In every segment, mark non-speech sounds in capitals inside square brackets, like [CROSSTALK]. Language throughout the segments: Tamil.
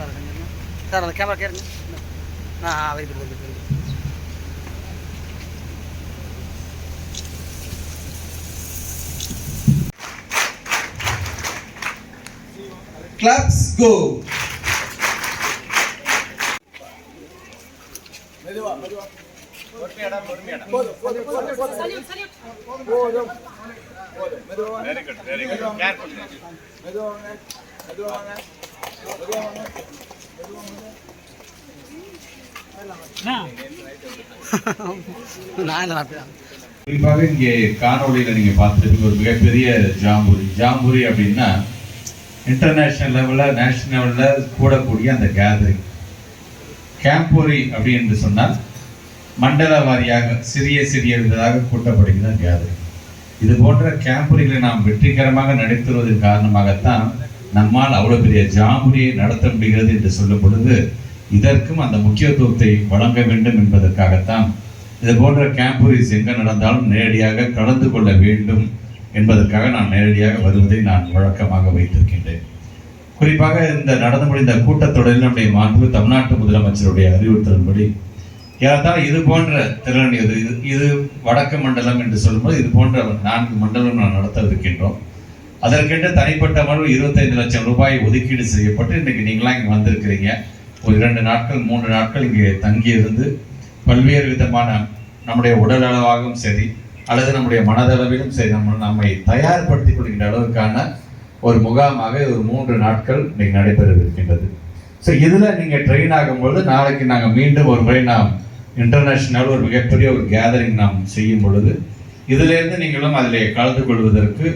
சார் கொஞ்சம் சார் அந்த கேமரா கேருங்க ஆ very good very good very good Claps go. நான் நல்லா இருப்பேன் [LAUGHS] குறிப்பாக இங்கே காணொலியில் நீங்கள் பார்த்துருப்பீங்க ஒரு மிகப்பெரிய ஜாம்புரி. ஜாம்புரி அப்படின்னா இன்டர்நேஷ்னல் லெவலில் நேஷனல் லெவலில் கூடக்கூடிய அந்த கேதரிங் கேம்போரி அப்படி என்று சொன்னால் மண்டல வாரியாக சிறிய சிறிய விதமாக கூட்டப்படுகிற கேதரிங் இது போன்ற கேம்புரிகளை நாம் வெற்றிகரமாக நடத்துவதன் காரணமாகத்தான் நம்மால் அவ்வளவு பெரிய ஜாம்புரியை நடத்த முடிகிறது என்று சொல்லும் பொழுது இதற்கும் அந்த முக்கியத்துவத்தை வழங்க வேண்டும் என்பதற்காகத்தான் இது போன்ற கேம்புரிஸ் எங்கே நடந்தாலும் நேரடியாக கலந்து கொள்ள வேண்டும் என்பதற்காக நான் நேரடியாக வருவதை நான் வழக்கமாக வைத்திருக்கின்றேன். குறிப்பாக இந்த நடந்து முடிந்த கூட்டத்தொடரில் நம்முடைய மாண்பு தமிழ்நாட்டு முதலமைச்சருடைய அறிவுறுத்தலின்படி ஏறத்தாழ இது போன்ற திறன் இது இது இது வடக்கு மண்டலம் என்று சொல்லும்போது இது போன்ற நான்கு மண்டலம் நான் நடத்த இருக்கின்றோம் அதற்கென்று தனிப்பட்ட மனு இருபத்தைந்து லட்சம் ரூபாய் ஒதுக்கீடு செய்யப்பட்டு இன்றைக்கு நீங்களாம் இங்கே வந்திருக்கிறீங்க. ஒரு இரண்டு நாட்கள் மூன்று நாட்கள் இங்கே தங்கி இருந்து பல்வேறு விதமான நம்முடைய உடல் அளவாகவும் சரி அல்லது நம்முடைய மனதளவிலும் சரி நம்ம நம்மை தயார்படுத்திக் கொள்கின்ற அளவுக்கான ஒரு முகாமாக ஒரு மூன்று நாட்கள் இன்னைக்கு நடைபெறவிருக்கின்றது. ஸோ இதில் நீங்கள் ட்ரெயின் ஆகும்பொழுது நாளைக்கு நாங்கள் மீண்டும் ஒரு முறை நாம் இன்டர்நேஷ்னல் ஒரு மிகப்பெரிய ஒரு கேதரிங் நாம் செய்யும் பொழுது இதிலேருந்து நீங்களும் அதில் கலந்து கொள்வதற்கு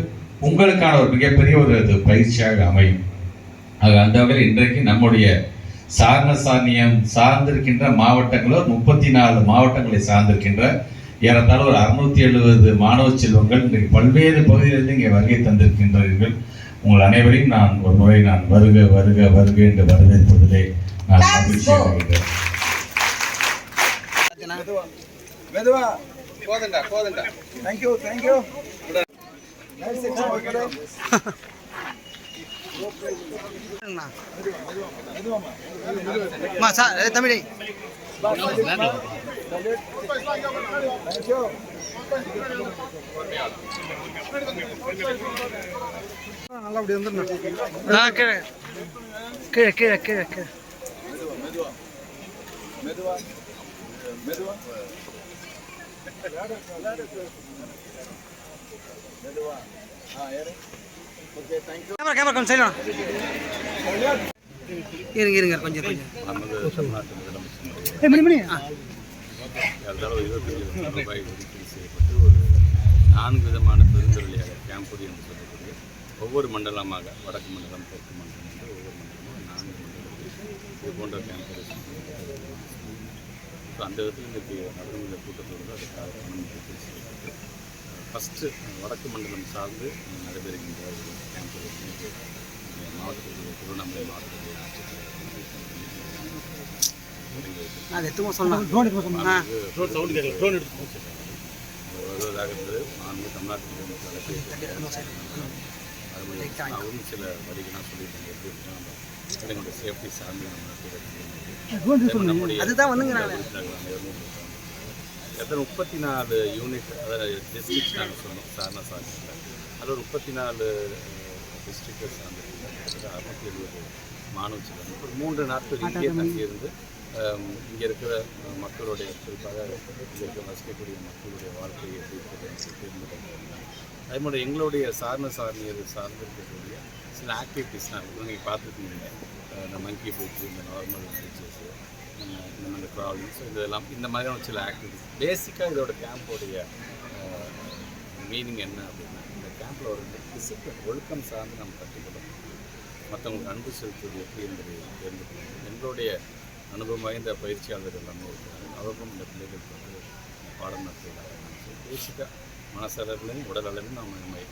உங்களுக்கான ஒரு மிகப்பெரிய ஒரு இது பயிற்சியாக அமையும். ஆக அந்த வகையில் இன்றைக்கு நம்முடைய சாரண சாரணியம் சார்ந்திருக்கின்ற மாவட்டங்களோ முப்பத்தி நாலு மாவட்டங்களை சார்ந்திருக்கின்ற ஏறத்தாழ ஒரு அறுநூத்தி எழுபது மாணவ செல்வங்கள் இன்றைக்கு பல்வேறு பகுதிகளிலிருந்து இங்கே வருகை தந்திருக்கின்றீர்கள் உங்கள் அனைவரையும் நான் ஒரு முறை நான் வருக வருக வருக என்று வரவேற்பதிலே நான் மகிழ்ச்சி அடைகிறேன். மெதுவா போதண்டா போதண்டா. தேங்க்யூ தேங்க்யூ தமிழை தேங்க்யூ நல்லா அப்படி வந்துடணும் கீழே கீழே கீழே கீழே. கீழே மெதுவா மெதுவா கேமரா கேமரா கொஞ்சம் செய்யலாம் இருங்க இருங்க கொஞ்சம் கொஞ்சம் ஏ மணி மணி ஆ செய்யப்பட்டு ஒரு நான்கு விதமான பெருந்தொழிலாக கேம்புரி என்று சொல்லக்கூடிய ஒவ்வொரு மண்டலமாக வடக்கு மண்டலம் தெற்கு மண்டலம் என்று ஒவ்வொரு மண்டலமும் நான்கு மண்டலத்தில் இது போன்ற கேம்புரி ஸோ அந்த விதத்தில் இன்றைக்கு நடந்த கூட்டத்தோடு அதுக்காக பணம் செய்யப்பட்டு ஃபஸ்ட்டு வடக்கு மண்டலம் சார்ந்து நடைபெறுகின்ற ஒரு கேம்புரி இன்னைக்கு மாவட்டத்தில் திருவண்ணாமலை மாவட்டத்தில் வருவதாக இருந்தது. மாண்பு தமிழ்நாட்டு முதலமைச்சர் அழைப்பு அவரும் சில வழிகள்லாம் சொல்லியிருக்காங்க. எப்படி நம்ம சேஃப்டி சார்ந்து நம்ம அதுதான் வந்துங்க எத்தனை முப்பத்தி நாலு யூனிட் அதாவது டிஸ்ட்ரிக்ட் நாங்கள் சொன்னோம் சாரணா சார்ந்தில் அதில் ஒரு முப்பத்தி நாலு டிஸ்ட்ரிக்டை சார்ந்திருக்கிற அறுநூத்தி எழுபது மாணவ செல்வங்கள் ஒரு மூன்று நாட்கள் இங்கே தங்கியிருந்து இங்கே இருக்கிற மக்களுடைய குறிப்பாக இங்கே இருக்க வசிக்கக்கூடிய மக்களுடைய வாழ்க்கையை எப்படி இருக்கிறது தெரிந்து கொண்டாங்க அதே மாதிரி எங்களுடைய சார்ந்த சாரணியர் சார்ந்து இருக்கக்கூடிய சில ஆக்டிவிட்டீஸ்லாம் இருக்குது நீங்கள் பார்த்துருக்கீங்க இந்த மங்கி பிரிட்ஜ் இந்த நார்மல் பிரிட்ஜஸ் இந்த மாதிரி இந்த இதெல்லாம் இந்த மாதிரியான சில ஆக்டிவிட்டிஸ் பேசிக்காக இதோட கேம்போடைய மீனிங் என்ன அப்படின்னா இந்த கேம்பில் ஒரு டிசிப்ளின் ஒழுக்கம் சார்ந்து நம்ம கற்றுக்கணும் மற்றவங்களுக்கு அன்பு செலுத்துவது எப்படி என்பதை தெரிந்து எங்களுடைய அனுபவம் வாய்ந்த பயிற்சியாளர்கள் எல்லாமே இருக்கிறாங்க அவர்களும் இந்த பிள்ளைகளுக்கு வந்து பாடம் நடத்துவதாக பேசிக்காக மனசளவிலையும் உடல் அளவிலும் நாம் நம்மை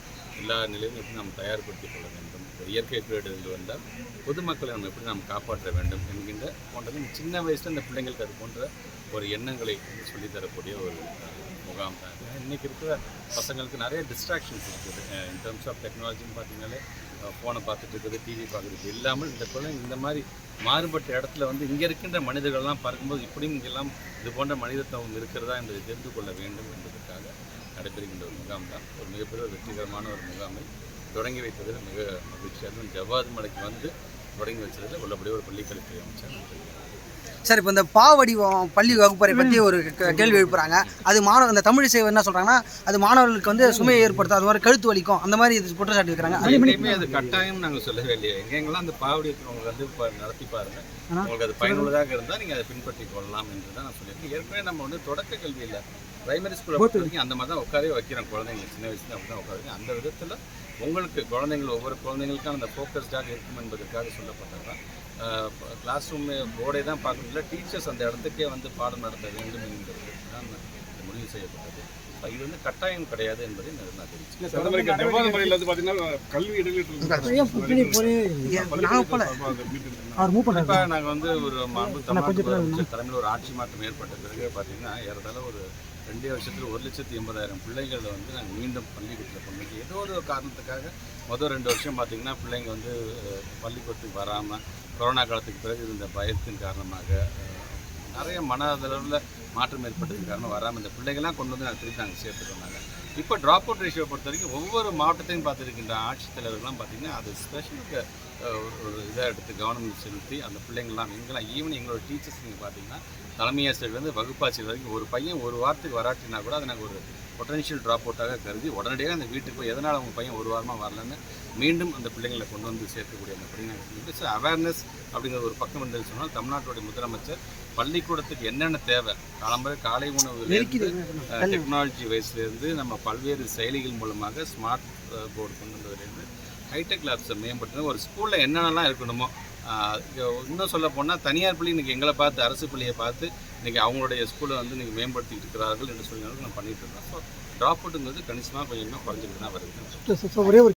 எல்லா நிலையிலும் எப்படி நாம் தயார்படுத்திக் கொள்ள வேண்டும்? இயற்கை பேரிடர்கள் வந்தால் பொதுமக்களை நம்ம எப்படி நாம் காப்பாற்ற வேண்டும்? என்கின்ற போன்றது சின்ன வயசுல இந்த பிள்ளைங்களுக்கு அது போன்ற ஒரு எண்ணங்களை வந்து சொல்லித் தரக்கூடிய ஒரு முகாம். தான் இன்றைக்கி இருக்கிற பசங்களுக்கு நிறைய டிஸ்ட்ராக்ஷன்ஸ் இருக்குது. இன் டர்ம்ஸ் ஆஃப் டெக்னாலஜின்னு பார்த்தீங்கன்னாலே ஃபோனை பார்த்துட்டு இருக்குது டிவி பார்க்குறது இல்லாமல் இந்த குழந்தை இந்த மாதிரி மாறுபட்ட இடத்துல வந்து இங்கே இருக்கின்ற மனிதர்கள்லாம் பார்க்கும்போது இப்படியும் இங்கெல்லாம் இது போன்ற மனிதத்துவம் இருக்கிறதா என்பதை தெரிந்து கொள்ள வேண்டும் என்பதற்காக நடைபெறுகின்ற ஒரு முகாம் தான். ஒரு மிகப்பெரிய வெற்றிகரமான ஒரு முகாமை தொடங்கி வைத்ததில் மிக மகிழ்ச்சியாக ஜவ்வாது மலைக்கு வந்து தொடங்கி வச்சதில் உள்ளபடியே ஒரு பள்ளிக்கல்வித்துறை அமைச்சர் நன்றி சார் இப்போ இந்த பாவடிவம் பள்ளி வகுப்பறை பற்றி ஒரு கேள்வி எழுப்புறாங்க. அது மாணவர் இந்த தமிழ் சேவை என்ன சொல்கிறாங்கன்னா அது மாணவர்களுக்கு வந்து சுமையை ஏற்படுத்தும் அது மாதிரி கழுத்து வலிக்கும் அந்த மாதிரி இது குற்றச்சாட்டு வைக்கிறாங்க அது கட்டாயம் நாங்கள் சொல்லவே இல்லையா. எங்கெங்கெல்லாம் அந்த பாவடி இருக்கிறவங்க வந்து இப்போ நடத்தி பாருங்க. உங்களுக்கு அது பயனுள்ளதாக இருந்தால் நீங்கள் அதை பின்பற்றி கொள்ளலாம் என்று தான் நான் சொல்லியிருக்கேன். ஏற்கனவே நம்ம வந்து தொடக்க கல்வியில் பிரைமரி ஸ்கூலை பொறுத்த வரைக்கும் அந்த மாதிரி தான் உட்காரவே வைக்கிறோம் குழந்தைங்க சின்ன வயசுல அப்படி தான் உட்காருங்க அந்த விதத்தில் உங்களுக்கு குழந்தைங்கள் ஒவ்வொரு குழந்தைங்களுக்கும் அந்த ஃபோக்கஸ்டாக இருக்கும் என்பதற்காக சொல்லப்பட்டது தான் கிளாஸ் ரூம் போர்டே தான் பார்க்கறதில்ல டீச்சர்ஸ் அந்த இடத்துக்கே வந்து பாடம் நடத்த வேண்டும் என்கிறது தான் இந்த முடிவு செய்யப்பட்டது. இது வந்து கட்டாயம் கிடையாது என்பதை நான் தெரிவிச்சு அந்த மாதிரி ஜவ்வாது மலையில வந்து பாத்தீங்கன்னா கல்வி நாங்கள் வந்து ஒரு தலைமையில் ஒரு ஆட்சி மாற்றம் ஏற்பட்ட பிறகு பார்த்தீங்கன்னா ஏறதாழ ஒரு ரெண்டே வருஷத்தில் ஒரு லட்சத்தி எண்பதாயிரம் பிள்ளைகளை வந்து நாங்கள் மீண்டும் பள்ளிக்கூடத்தில் கொண்டு வந்து ஏதோ ஒரு காரணத்துக்காக மொதல் ரெண்டு வருஷம் பார்த்தீங்கன்னா பிள்ளைங்க வந்து பள்ளிக்கூடத்துக்கு வராமல் கொரோனா காலத்துக்கு பிறகு இருந்த பயத்தின் காரணமாக நிறைய மன அளவில் மாற்றம் ஏற்பட்டதுக்கு காரணம் வராமல் இந்த பிள்ளைகள்லாம் கொண்டு வந்து நாங்கள் திருப்பி நாங்கள் சேர்த்துருந்தாங்க இப்போ ட்ராப் அவுட் ரேஷியோ பொறுத்த வரைக்கும் ஒவ்வொரு மாவட்டத்தையும் பார்த்துருக்கின்ற ஆட்சித்தலைவர்கள்லாம் பார்த்தீங்கன்னா அது ஸ்பெஷலுக்கு ஒரு இதாக எடுத்து கவனம் செலுத்தி அந்த பிள்ளைங்கள்லாம் எங்கெல்லாம் ஈவன் எங்களோட டீச்சர்ஸ் நீங்கள் பார்த்தீங்கன்னா தலைமை ஆசிரியர்லேருந்து வகுப்பாசிரியர் வரைக்கும் ஒரு பையன் ஒரு வாரத்துக்கு வராட்டினா கூட அதை நாங்கள் ஒரு பொட்டன்ஷியல் ட்ராப் அவுட்டாக கருதி உடனடியாக அந்த வீட்டுக்கு போய் எதனால் அவங்க பையன் ஒரு வாரமாக வரலன்னு மீண்டும் அந்த பிள்ளைங்களை கொண்டு வந்து சேர்க்கக்கூடிய அந்த பணி நாங்கள் ஸோ அவேர்னஸ் அப்படிங்கிற ஒரு பக்கம் என்று சொன்னால் தமிழ்நாட்டுடைய முதலமைச்சர் பள்ளிக்கூடத்துக்கு என்னென்ன தேவை? காலம்பரை காலை உணவு டெக்னாலஜி வயசுலேருந்து நம்ம பல்வேறு செயலிகள் மூலமாக ஸ்மார்ட் போர்டு கொண்டு வந்ததுலேருந்து ஹைடெக் லேப்ஸை மேம்படுத்தின ஒரு ஸ்கூலில் என்னென்னலாம் இருக்கணுமோ இன்னும் சொல்ல போனால் தனியார் பள்ளி இன்றைக்கி எங்களை பார்த்து அரசு பள்ளியை பார்த்து இன்றைக்கி அவங்களுடைய ஸ்கூலை வந்து இன்றைக்கி மேம்படுத்திட்டு இருக்கிறார்கள் என்று சொல்லி நான் பண்ணிட்டு இருக்கேன். ஸோ ட்ராப் அவுட்டுங்கிறது கணிசமாக கொஞ்சமாக குறைஞ்சிட்டு தான் வருது. ஒரே ஒரு